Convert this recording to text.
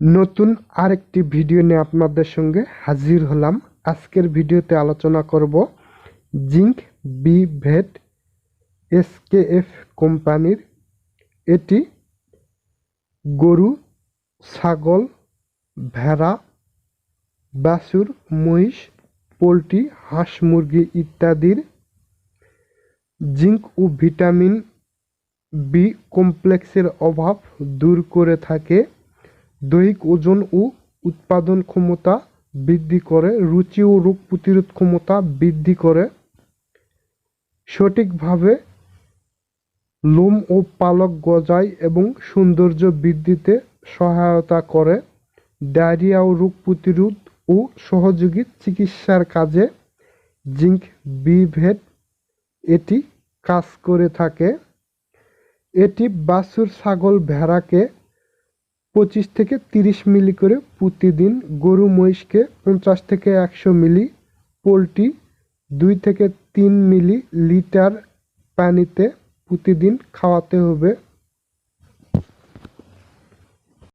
নতুন আরেকটি ভিডিও নিয়ে আপনাদের সঙ্গে হাজির হলাম। আজকের ভিডিওতে আলোচনা করব জিঙ্ক বি ভেট এসকেএফ কোম্পানির। এটি গরু, ছাগল, ভেড়া, বাছুর, মহিষ, পোলট্রি, হাঁস, মুরগি ইত্যাদির জিঙ্ক ও ভিটামিন বি কমপ্লেক্সের অভাব দূর করে থাকে। দৈহিক ওজন ও উৎপাদন ক্ষমতা বৃদ্ধি করে, রুচি ও রোগ প্রতিরোধ ক্ষমতা বৃদ্ধি করে। সঠিকভাবে লোম ও পালক গজায় এবং সৌন্দর্য বৃদ্ধিতে সহায়তা করে। ডায়রিয়া ও রোগ প্রতিরোধ ও সহযোগী চিকিৎসার কাজে জিঙ্ক বিভেট এটি কাজ করে থাকে। এটি বাছুর, ছাগল, ভেড়াকে পঁচিশ থেকে তিরিশ মিলি করে প্রতিদিন গরু মহিষকে পঞ্চাশ থেকে একশো মিলি, পোলট্রি দুই থেকে তিন মিলি লিটার পানিতে প্রতিদিন খাওয়াতে হবে।